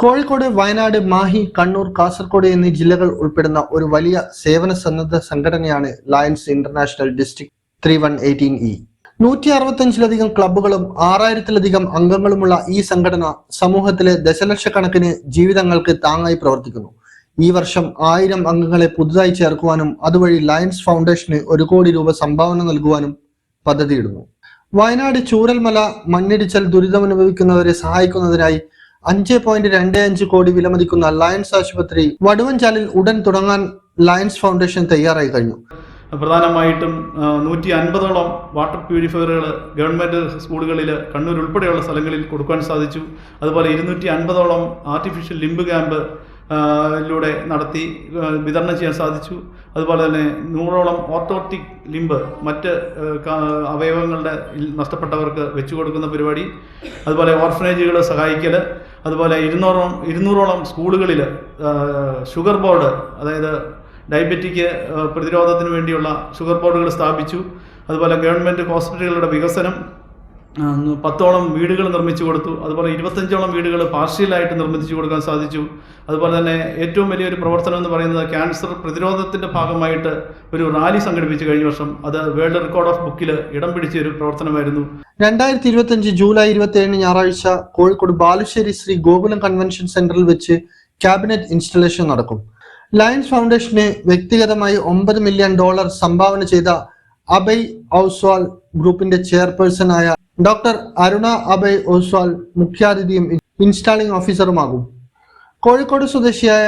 കോഴിക്കോട് വയനാട് മാഹി കണ്ണൂർ കാസർഗോഡ് എന്നീ ജില്ലകൾ ഉൾപ്പെടുന്ന ഒരു വലിയ സേവന സന്നദ്ധ സംഘടനയാണ് Lions International district three one eighteen E നൂറ്റി അറുപത്തഞ്ചിലധികം ക്ലബ്ബുകളും ആറായിരത്തിലധികം അംഗങ്ങളുമുള്ള ഈ സംഘടന സമൂഹത്തിലെ ദശലക്ഷക്കണക്കിന് ജീവിതങ്ങൾക്ക് താങ്ങായി പ്രവർത്തിക്കുന്നു. ഈ വർഷം ആയിരം അംഗങ്ങളെ പുതുതായി ചേർക്കുവാനും അതുവഴി ലയൺസ് ഫൗണ്ടേഷന് ഒരു കോടി രൂപ സംഭാവന നൽകുവാനും പദ്ധതിയിടുന്നു. വയനാട് ചൂരൽമല മണ്ണിടിച്ചൽ ദുരിതമനുഭവിക്കുന്നവരെ സഹായിക്കുന്നതിനായി അഞ്ച് പോയിന്റ് രണ്ട് അഞ്ച് കോടി വിലമതിക്കുന്ന ലയൺസ് ആശുപത്രി വടുവഞ്ചാലിൽ ഉടൻ തുടങ്ങാൻ ലയൺസ് ഫൗണ്ടേഷൻ തയ്യാറായി കഴിഞ്ഞു. പ്രധാനമായിട്ടും നൂറ്റി അൻപതോളം വാട്ടർ പ്യൂരിഫയറുകൾ ഗവൺമെന്റ് സ്കൂളുകളിൽ കണ്ണൂർ ഉൾപ്പെടെയുള്ള സ്ഥലങ്ങളിൽ കൊടുക്കാൻ സാധിച്ചു. അതുപോലെ ഇരുന്നൂറ്റി അൻപതോളം ആർട്ടിഫിഷ്യൽ ലിംബ് ക്യാമ്പ് ലൂടെ നടത്തി വിതരണം ചെയ്യാൻ സാധിച്ചു. അതുപോലെ തന്നെ നൂറോളം ഓർത്തോട്ടിക് ലിംബ് മറ്റ് അവയവങ്ങളുടെ നഷ്ടപ്പെട്ടവർക്ക് വെച്ചു കൊടുക്കുന്ന പരിപാടി. അതുപോലെ ഓർഫനേജുകൾ സഹായിക്കൽ അതുപോലെ ഇരുന്നൂറോളം ഇരുന്നൂറോളം സ്കൂളുകളിൽ ഷുഗർ ബോർഡ് അതായത് ഡയബറ്റിക് പ്രതിരോധത്തിന് വേണ്ടിയുള്ള ഷുഗർ ബോർഡുകൾ സ്ഥാപിച്ചു. അതുപോലെ ഗവൺമെന്റ് ഹോസ്പിറ്റലുകളുടെ വികസനം പത്തോളം വീടുകൾ നിർമ്മിച്ചു കൊടുത്തു. അതുപോലെ ഇരുപത്തഞ്ചോളം വീടുകൾ പാർഷ്യലായിട്ട് നിർമ്മിച്ചു കൊടുക്കാൻ സാധിച്ചു. അതുപോലെ തന്നെ ഏറ്റവും വലിയൊരു പ്രവർത്തനം എന്ന് പറയുന്നത് ക്യാൻസർ പ്രതിരോധത്തിന്റെ ഭാഗമായിട്ട് ഒരു റാലി സംഘടിപ്പിച്ചു കഴിഞ്ഞ വർഷം. അത് വേൾഡ് റെക്കോർഡ് ഓഫ് ബുക്കിൽ ഇടം പിടിച്ച ഒരു പ്രവർത്തനമായിരുന്നു. രണ്ടായിരത്തി ഇരുപത്തഞ്ച് ജൂലൈ ഇരുപത്തി ഏഴിന് ഞായറാഴ്ച കോഴിക്കോട് ബാലുശ്ശേരി ശ്രീ ഗോകുലം കൺവെൻഷൻ സെന്ററിൽ വെച്ച് ക്യാബിനറ്റ് ഇൻസ്റ്റലേഷൻ നടക്കും. ലയൻസ് ഫൗണ്ടേഷന് വ്യക്തിഗതമായി ഒമ്പത് മില്യൺ ഡോളർ സംഭാവന ചെയ്ത അബൈ ഔസ്വാൾ ഗ്രൂപ്പിന്റെ ചെയർപേഴ്സണായ ഡോക്ടർ അരുണ അഭയ് ഓസ്വാൾ മുഖ്യാതിഥിയും ഇൻസ്റ്റാളിംഗ് ഓഫീസറുമാകും. കോഴിക്കോട് സ്വദേശിയായ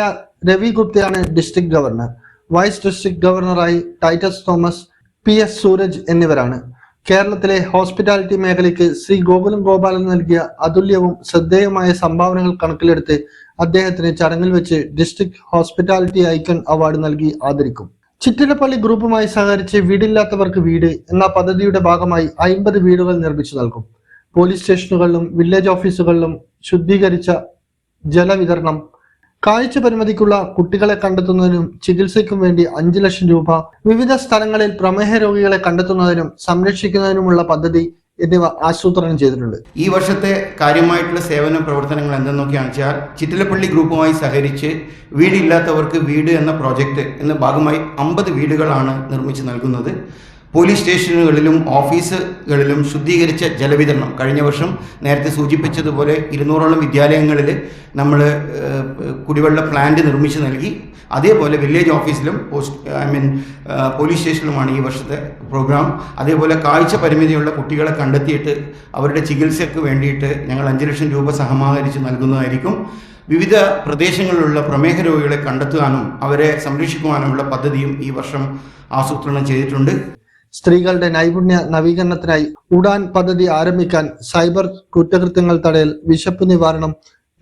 രവി ഗുപ്തയാണ് ഡിസ്ട്രിക്ട് ഗവർണർ. വൈസ് ഡിസ്ട്രിക്ട് ഗവർണറായി Titus Thomas P S Suraj എന്നിവരാണ്. കേരളത്തിലെ ഹോസ്പിറ്റാലിറ്റി മേഖലയ്ക്ക് ശ്രീ ഗോകുലം ഗോപാലൻ നൽകിയ അതുല്യവും ശ്രദ്ധേയമായ സംഭാവനകൾ കണക്കിലെടുത്ത് അദ്ദേഹത്തിന് ചടങ്ങിൽ വെച്ച് ഡിസ്ട്രിക്ട് ഹോസ്പിറ്റാലിറ്റി ഐക്കൺ അവാർഡ് നൽകി ആദരിക്കും. ചിറ്റിലപ്പള്ളി ഗ്രൂപ്പുമായി സഹകരിച്ച് വീടില്ലാത്തവർക്ക് വീട് എന്ന പദ്ധതിയുടെ ഭാഗമായി അയിമ്പത് വീടുകൾ നിർമ്മിച്ചു നൽകും. പോലീസ് സ്റ്റേഷനുകളിലും വില്ലേജ് ഓഫീസുകളിലും ശുദ്ധീകരിച്ച ജലവിതരണം കാഴ്ച പരിമിതിക്കുള്ള കുട്ടികളെ കണ്ടെത്തുന്നതിനും ചികിത്സയ്ക്കും വേണ്ടി അഞ്ചു ലക്ഷം രൂപ വിവിധ സ്ഥലങ്ങളിൽ പ്രമേഹ രോഗികളെ കണ്ടെത്തുന്നതിനും സംരക്ഷിക്കുന്നതിനുമുള്ള പദ്ധതി എന്നിവ ആസൂത്രണം ചെയ്തിട്ടുണ്ട്. ഈ വർഷത്തെ കാര്യമായിട്ടുള്ള സേവന പ്രവർത്തനങ്ങൾ എന്തെന്നൊക്കെയാണ് വെച്ചാൽ ചിറ്റിലപ്പള്ളി ഗ്രൂപ്പുമായി സഹകരിച്ച് വീടില്ലാത്തവർക്ക് വീട് എന്ന പ്രോജക്റ്റ് എന്ന ഭാഗമായി അമ്പത് വീടുകളാണ് നിർമ്മിച്ച് നൽകുന്നത്. പോലീസ് സ്റ്റേഷനുകളിലും ഓഫീസുകളിലും ശുദ്ധീകരിച്ച ജലവിതരണം കഴിഞ്ഞ വർഷം നേരത്തെ സൂചിപ്പിച്ചതുപോലെ ഇരുന്നൂറോളം വിദ്യാലയങ്ങളിൽ നമ്മൾ കുടിവെള്ള പ്ലാന്റ് നിർമ്മിച്ച് നൽകി. അതേപോലെ വില്ലേജ് ഓഫീസിലും പോസ്റ്റ് ഐ മീൻ പോലീസ് സ്റ്റേഷനിലുമാണ് ഈ വർഷത്തെ പ്രോഗ്രാം. അതേപോലെ കാഴ്ച പരിമിതിയുള്ള കുട്ടികളെ കണ്ടെത്തിയിട്ട് അവരുടെ ചികിത്സയ്ക്ക് വേണ്ടിയിട്ട് ഞങ്ങൾ അഞ്ച് ലക്ഷം രൂപ സഹമാഹരിച്ച് നൽകുന്നതായിരിക്കും. വിവിധ പ്രദേശങ്ങളിലുള്ള പ്രമേഹ രോഗികളെ കണ്ടെത്തുവാനും അവരെ സംരക്ഷിക്കുവാനുമുള്ള പദ്ധതിയും ഈ വർഷം ആസൂത്രണം ചെയ്തിട്ടുണ്ട്. സ്ത്രീകളുടെ നൈപുണ്യ നവീകരണത്തിനായി ഉഡാൻ പദ്ധതി ആരംഭിക്കാൻ സൈബർ കുറ്റകൃത്യങ്ങൾ തടയൽ വിശപ്പ് നിവാരണം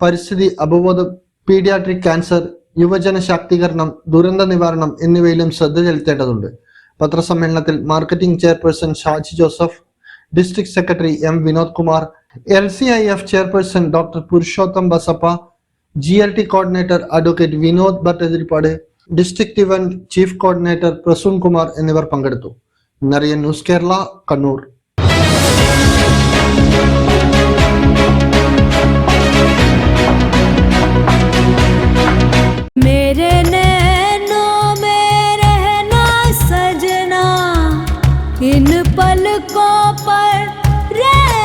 പരിസ്ഥിതി അവബോധം പീഡിയാട്രിക് ക്യാൻസർ യുവജന ശാക്തീകരണം ദുരന്ത നിവാരണം എന്നിവയിലും ശ്രദ്ധ ചെലുത്തേണ്ടതുണ്ട്. പത്രസമ്മേളനത്തിൽ marketing chairperson Shaji Joseph district secretary M Vinod Kumar L C I F chairperson doctor Purushotham Basappa G L T coordinator advocate Vinod Bhattathiripad district event chief coordinator Prasoon Kumar എന്നിവർ പങ്കെടുത്തു. नरियन न्यूज़ केरला कन्नूर इन पलकों पर रह